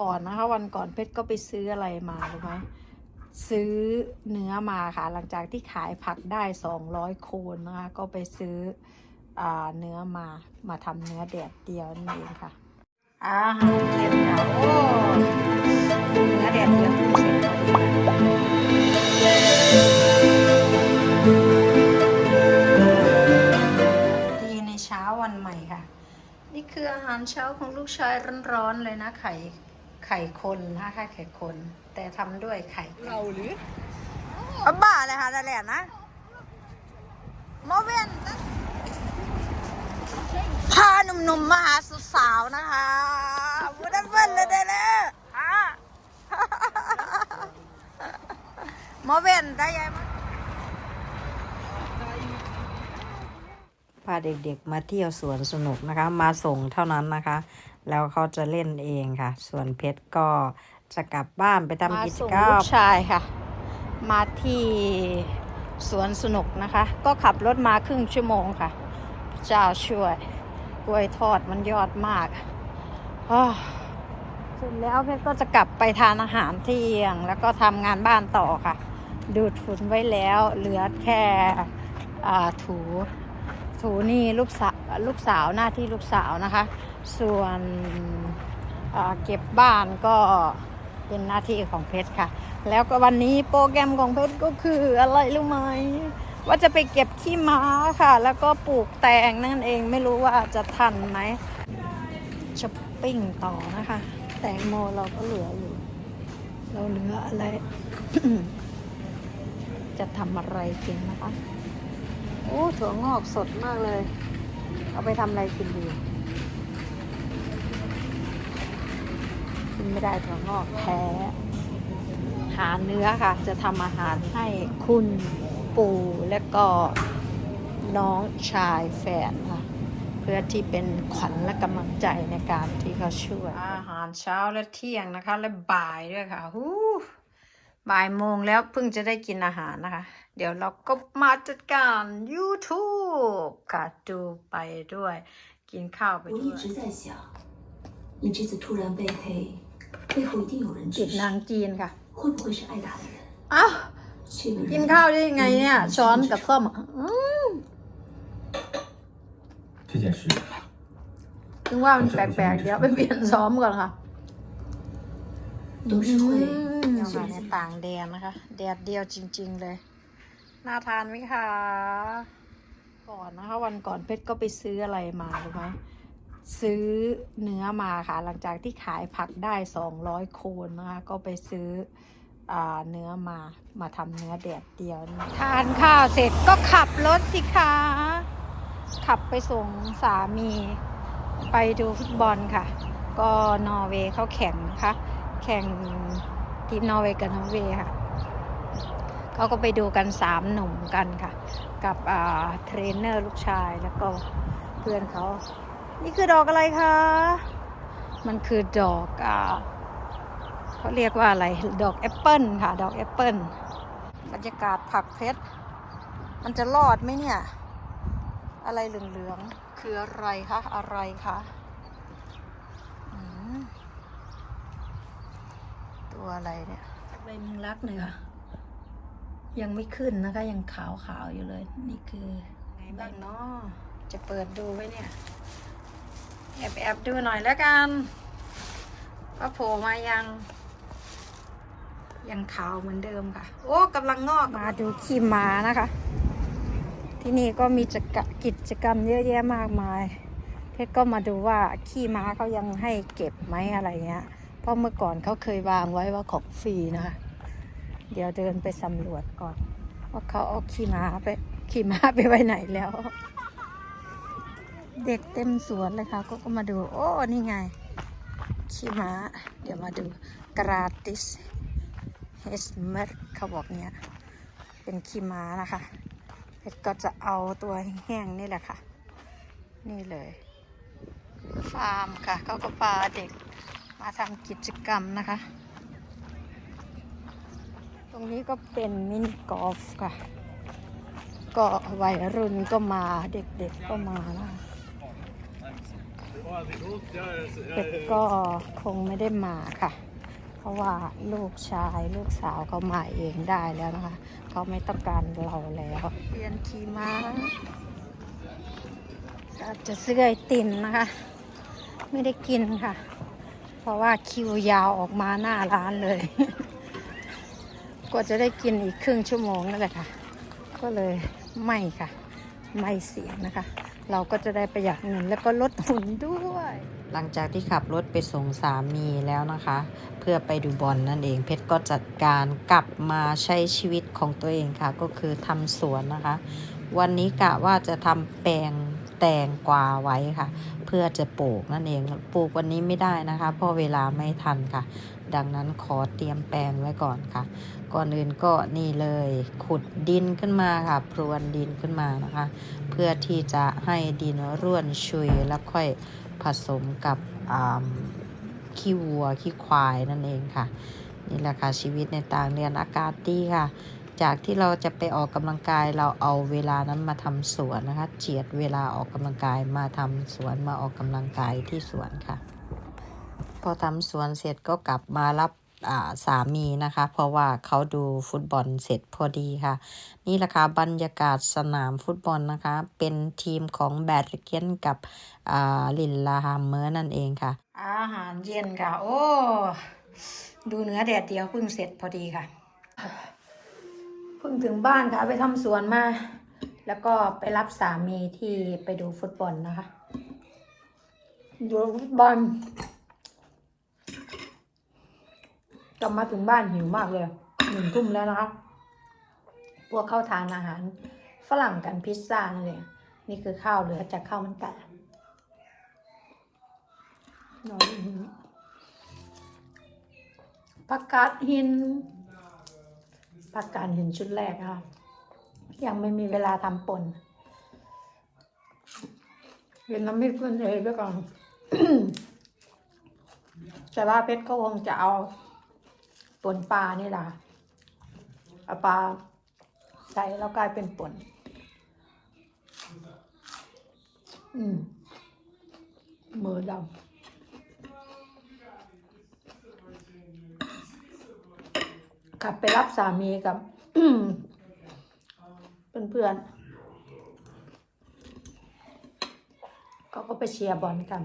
ก่อนนะคะ วันก่อนเพชรก็ไปซื้ออะไรมารู้ไหมซื้อเนื้อมาค่ะ หลังจากที่ขายผักได้สองร้อยโคนนะคะ ก็ไปซื้ออ่าเนื้อมามาทำเนื้อแดดเดียวนั่นเองค่ะอาหารเย็นค่ะโอ้เนื้อแดดเดียวเสร็จดีในเช้าวันใหม่ค่ะ นี่คืออาหารเช้าของลูกชายร้อนๆเลยนะไข่ ไข่คนนะคะไข่คน แต่ทำด้วยไข่เราหรือบ้าเลยค่ะนั่นแหละนะโมเวนพาหนุ่มๆมาหาสาวๆนะคะบูดันเบิ้ลเลยเด้อเลยฮะโมเวนได้ยังมั้ยพาเด็กๆมาเที่ยวสวนสนุกนะคะ มาส่งเท่านั้นนะคะ แล้วเขาจะเล่นเองค่ะ ส่วนเพชรก็จะกลับบ้านไปทำมากิจส่งกรรลูมกชายค่ะ มาที่สวนสนุกนะคะ ก็ขับรถมาครึ่งชั่วโมงค่ะ เจ้าช่วยกล้วยทอดมันยอดมากอ้าวเสร็จแล้วเพชรก็จะกลับไปทานอาหารเที่ยง แล้วก็ทำงานบ้านต่อค่ะ ดูดฝุ่นไว้แล้ว เหลือแค่อ่าถูถูนี่ลูกสาวลูกสาวหน้าที่ลูกสาวนะคะ ส่วนเก็บบ้านก็เป็นหน้าที่ของเพชรค่ะ แล้วก็วันนี้โปรแกรมของเพชรก็คืออะไรรู้ไหมว่าจะไปเก็บขี้ม้าค่ะ แล้วก็ปลูกแตงนั่นเองไม่รู้ว่าจะทันไหมช้อปปิ้งต่อนะคะ แตงโมเราก็เหลืออยู่ เราเหลืออะไร จะทำอะไรกินนะคะ โอ้ถั่วงอกสดมากเลย เอาไปทำอะไรกินดี นไม่ได้ถั่วงอกแพ้หาเนื้อค่ะ จะทำอาหารให้คุณปู่และก็น้องชายแฝดค่ะ เพื่อที่เป็นขวัญและกำลังใจในการที่เขาช่วย อาหารเช้าและเที่ยงนะคะ และบ่ายด้วยค่ะหูบ่ายโมงแล้วเพิ่งจะได้กินอาหารนะคะ เดี๋ยวเราก็มาจัดการ YouTube ค่ะดูไปด้วย กินข้าวไป我ด้一วย 直在想，你这次突然被黑，背后一定有人 จิ 指 ตนาง 使， จีนค่ะ 会不会是艾达的人？ อ้าว 这个 กิน 人 ข้าวได้ยังไงเนี่ย ช้อนกับส้มอ่ะอืม 这件事 ถึงว่ามันแปลกๆ เดี๋ยวไปเปลี่ยนซ้อมก่อนค่ะ 都是会 ยังมาในต่างแดนนะคะ แดดเดียวจริง ๆ เลย น่าทานไหมคะ ก่อนนะคะ วันก่อนเพชรก็ไปซื้ออะไรมารู้ไหม ซื้อเนื้อมาค่ะ หลังจากที่ขายผักได้สองร้อยโคนนะคะก็ไปซื้ออเนื้อมามาทำเนื้อแดดเดียว ทานข้าวเสร็จก็ขับรถสิคะขับไปส่งสามีไปดูฟุตบอลค่ะ ก็นอร์เวย์เขาแข่งนะคะ แข่งทีมนอร์เวย์กับนอร์เวย์ค่ะเขาก็ไปดูกันสามหนุ่มกันค่ะ กับเทรนเนอร์ลูกชายแล้วก็เพื่อนเขา นี่คือดอกอะไรคะ มันคือดอกอ่าเขาเรียกว่าอะไร ดอกแอปเปิลค่ะ ดอกแอปเปิลบรรยากาศผักเพชร มันจะรอดไหมเนี่ย อะไรเหลืองๆ คืออะไรคะ อะไรคะอืมตัวอะไรเนี่ยใบมึงรักเนี่ยค่ะยังไม่ขึ้นนะคะ ยังขาวๆอยู่เลย นี่คือไงบ้างเนาะจะเปิดดูไว้เนี่ย แอบแอบๆดูหน่อยแล้วกันว่าโผล่มายัง ยังขาวเหมือนเดิมค่ะ โอ้กำลังงอกมาดูขี้ม้านะคะ ที่นี่ก็มีกิจกรรมกิจกรรมเยอะแยะมากมาย เพชรก็มาดูว่าขี้ม้าเขายังให้เก็บไหมอะไรเงี้ย เพราะเมื่อก่อนเขาเคยวางไว้ว่าของฟรีนะคะ เดี๋ยวเดินไปสำรวจก่อนว่าเขาเอาขี้ม้าไป ขี้ม้าไปไว้ไหนแล้ว เด็กเต็มสวนเลยค่ะ ก็ก็มาดู โอ้ นี่ไง ขี้ม้า เดี๋ยวมาดู gratis h e s m e r เขาบอกเนี่ยเป็นขี้ม้านะคะเพชรก็จะเอาตัวแห้งนี่แหละค่ะ นี่เลย ฟาร์มค่ะ เขาก็พาเด็กมาทำกิจกรรมนะคะ ตรงนี้ก็เป็นมินิกอล์ฟค่ะ ก็วัยรุ่นก็มาเด็กๆก็มานะคะ เป็ดก็คงไม่ได้มาค่ะ เพราะว่าลูกชายลูกสาวเขามาเองได้แล้วนะคะเขาไม่ต้องการเราแล้วเรียนขี่ม้าก็จะซื้อไอติมนะคะ ไม่ได้กินค่ะ เพราะว่าคิวยาวออกมาหน้าร้านเลย กว่าจะได้กินอีกครึ่งชั่วโมงนั่นแหละค่ะ ก็เลยไม่ค่ะ ไม่เสียนะคะ เราก็จะได้ประหยัดเงินแล้วก็ลดหุ่นด้วย หลังจากที่ขับรถไปส่งสามีแล้วนะคะ เพื่อไปดูบอลนั่นเอง เพชรก็จัดการกลับมาใช้ชีวิตของตัวเองค่ะ ก็คือทำสวนนะคะ วันนี้กะว่าจะทำแปลงแตงกวาไว้ค่ะ เพื่อจะปลูกนั่นเองปลูกวันนี้ไม่ได้นะคะ เพราะเวลาไม่ทันค่ะ ดังนั้นขอเตรียมแปลงไว้ก่อนค่ะ ก่อนอื่นก็นี่เลย ขุดดินขึ้นมาค่ะ พรวนดินขึ้นมานะคะ เพื่อที่จะให้ดินร่วนชุยแล้วค่อยผสมกับขี้วัวขี้ควายนั่นเองค่ะ นี่แหละค่ะชีวิตในต่างเดือนอากาศดีค่ะ จากที่เราจะไปออกกำลังกายเราเอาเวลานั้นมาทำสวนนะคะเจียดเวลาออกกำลังกายมาทำสวนมาออกกำลังกายที่สวนค่ะ พอทำสวนเสร็จก็กลับมารับสามีนะคะ เพราะว่าเขาดูฟุตบอลเสร็จพอดีค่ะ นี่แหละค่ะบรรยากาศสนามฟุตบอลนะคะ เป็นทีมของแบดเกียนกับลินลาฮามเมอร์นั่นเองค่ะ อาหารเย็นค่ะ โอ้ ดูเนื้อแดดเดียวเพิ่งเสร็จพอดีค่ะเพิ่งถึงบ้านค่ะ ไปทำสวนมา แล้วก็ไปรับสามีที่ไปดูฟุตบอลนะคะ ดูฟุตบอล กลับมาถึงบ้านหิวมากเลยหนึ่งทุ่มแล้วนะคะพวกเข้าทานอาหารฝรั่งกันพิซซ่านั่นเลยนี่คือข้าวเหลือจากข้าวมันไก่นอยหนึ่งผักกาดหินผักกาดหินชุดแรกค่ะยังไม่มีเวลาทำปนเห็นน้ำพริกเพื่อนเอยไปก่อนแต่ว่าเพชรก็คงจะเอา ป่นปลานี่แหละเอาปลาใส่แล้วกลายเป็นป่นอืมมือดำขับไปรับสามีกับเพื่อนๆเขาก็ไปเชียร์บอลกัน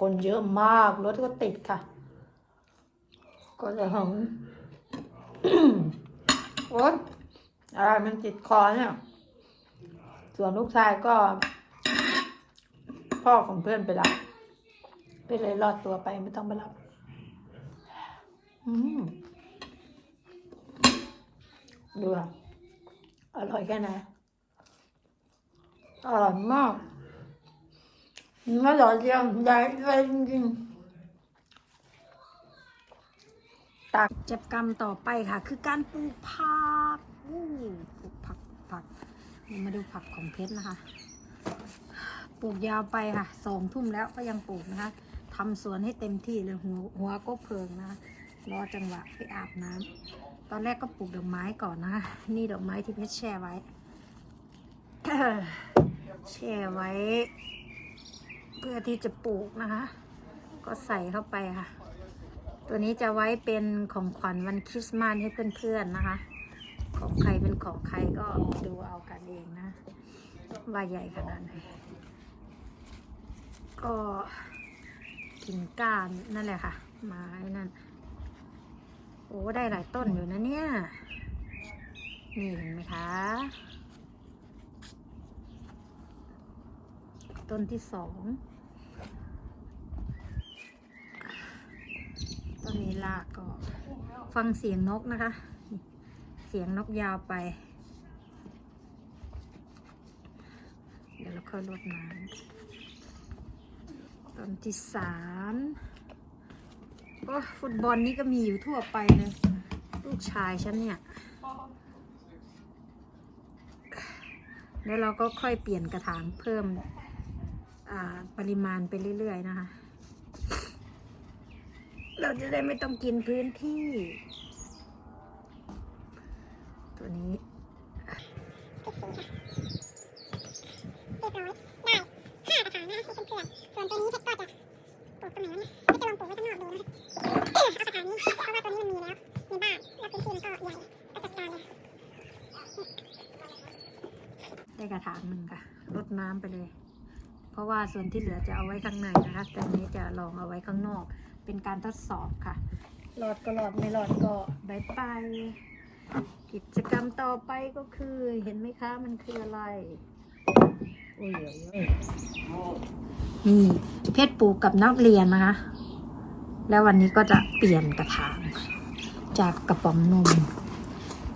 คนเยอะมาก รถก็ติดค่ะ ก็จะหง โอ๊ยอะไรมันติดคอเนี่ย ส่วนลูกชายก็ พ่อของเพื่อนไปรับไปเลยรอดตัวไปไม่ต้องไปรับ อืมดูอะอร่อยแค่ไหนอร่อยมากเนื้อหล่อเดียวใหญ่เลยจริงๆ ตักจับกรรมต่อไปค่ะ คือการปลูกผักอู้ปลูกผักผักมาดูผักของเพชรนะคะ ปลูกยาวไปค่ะสองทุ่มแล้วก็ยังปลูกนะคะทำสวนให้เต็มที่เลยหัวหัวก็เพิงนะคะรอจังหวะไปอาบน้ำตอนแรกก็ปลูกดอกไม้ก่อนนะคะนี่ดอกไม้ที่เพชรแช่ไว้แช่ไว้ เพื่อที่จะปลูกนะคะ ก็ใส่เข้าไปค่ะ ตัวนี้จะไว้เป็นของขวัญวันคริสต์มาสให้เพื่อนๆนะคะ ของใครเป็นของใครก็ดูเอากันเองนะ ว่าใหญ่ขนาดไหน ก็กิ่งก้านนั่นแหละค่ะ ไม้นั่น โอ้ได้หลายต้นอยู่นะเนี่ย นี่เห็นไหมคะ ต้นที่สอง นนี้ลากก็ ฟังเสียงนกนะคะ เสียงนกยาวไป เดี๋ยวเราค่อยรดน้ำต้นที่สามโอ้ฟุตบอลนี่ก็มีอยู่ทั่วไปเลย ลูกชายฉันเนี่ยแล้วเราก็ค่อยเปลี่ยนกระถางเพิ่มปริมาณไปเรื่อย ๆ นะคะ เราจะได้ไม่ต้องกินพื้นที่ ตัวนี้เรียบร้อยได้ห้ากระถางนะคะที่เป็นเพื่อนส่วนตัวนี้เพชรก็จะปลูกตรงไหนวะเนี่ยเพชรจะลองปลูกไว้ข้างนอกดูนะเอากระถางนี้เพราะว่าตัวนี้มันมีแล้วในบ้านแล้วพื้นที่มันก็ใหญ่ก็จัดการเลยได้กระถางหนึ่งค่ะรดน้ำไปเลย เพราะว่าส่วนที่เหลือจะเอาไว้ข้างในนะคะแต่อันนี้จะลองเอาไว้ข้างนอก เป็นการทดสอบค่ะรอดก็รอดไม่รอดก็บายบายกิจกรรมต่อไปก็คือเห็นไหมคะมันคืออะไรโอ้ยโอ้ยโอ้ยนี่เพชรปลูกกับนักเรียนนะคะ แล้ววันนี้ก็จะเปลี่ยนกระถาง จากกระป๋องนม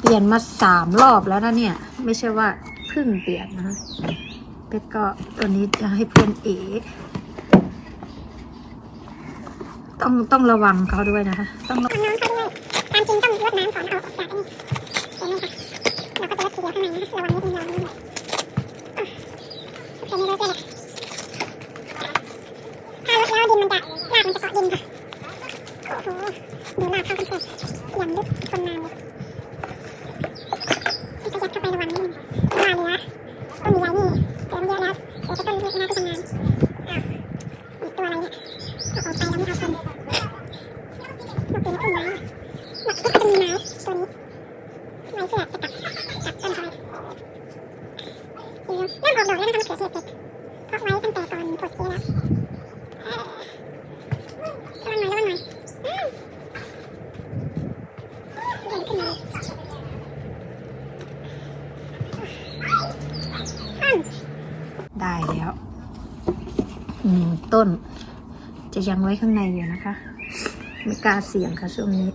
เปลี่ยนมาสามรอบแล้วนะเนี่ย ไม่ใช่ว่าเพิ่งเปลี่ยนนะคะเพชรก็ตัวนี้จะให้เพื่อนเอ ต้องต้องระวังเขาด้วยนะคะ ต้องระทำน้องเขาด้วยตามจริงต้องรดน้ำก่อนเอาออกจากนี่เห็นไหมคะเราก็จะรดทีเดียวข้างในนะระวังนิดนึงระวังนิดนึงอะโอเคไม่รดเลยแหละถ้ารดแล้วดินมันจะรากมันจะเกาะดินค่ะโอ้โหดูรากเข้ากันเถอนๆอย่างลึกคนนานเลยนี่ก็ยัดเข้าไประวังนิดนึงว่าเนื้อต้นใหญ่นี่เติมเยอะแล้วเดี๋ยวจะต้นเล็กๆน่าจะนานอ้าวอีกตัวอะไรเนี่ยเอาออกไปแล้วไม่เอาคนลูกเป็นต้นไม้หลักก็จะมีไม้ตัวนี้ไม้เพื่อจะกัดกัดต้นเขาเริ่มออกดอกแล้วนะคะมะเขือเทศเพชรเพาะไว้ตั้งแต่ก่อนโพสเกแล้วเอ่อระวังหน่อยระวังหน่อยอ้าวเดินขึ้นมาอ้าว ได้แล้วหนึ่ง ต้น จะยังไว้ข้างในอยู่นะคะ ไม่กล้าเสี่ยงค่ะช่วงนี้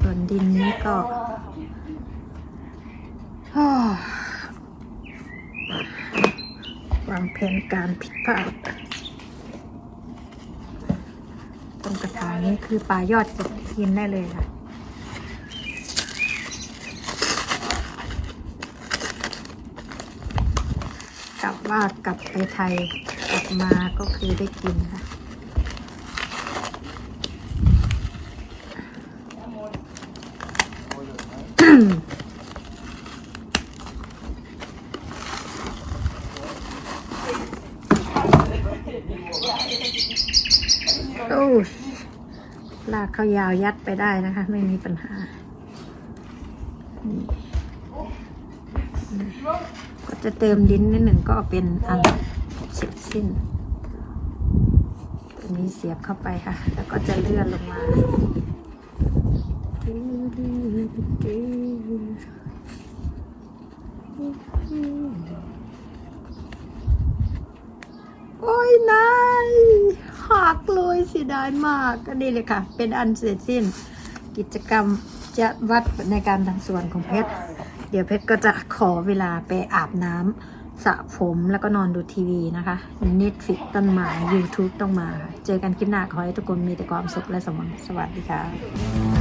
ส่วนดินนี้ก็วางแผนการผิดพลาดต้นกระถางนี้คือปลายอดจะกินได้เลยค่ะกลับว่ากลับไปไทย กลับมาก็คือได้กินค่ะโอ้ลากเขายาวยัดไปได้นะคะ ไม่มีปัญหา ก็จะเติมดินนิดหนึ่งก็เป็นอัน สิ้น ตัวนี้เสียบเข้าไปค่ะ แล้วก็จะเลื่อนลงมาโอ้ยนายหักเลยเสียดายมากก็นี่เลยค่ะ เป็นอันเสร็จสิ้น กิจกรรมจะวัดในการทำสวนของเพชร เดี๋ยวเพชรก็จะขอเวลาไปอาบน้ำ สระผมแล้วก็นอนดูทีวีนะคะ Netflix ต้องมา YouTube ต้องมา เจอกันคลิปหน้าขอให้ทุกคนมีแต่ความสุขและสมหวังสวัสดีค่ะ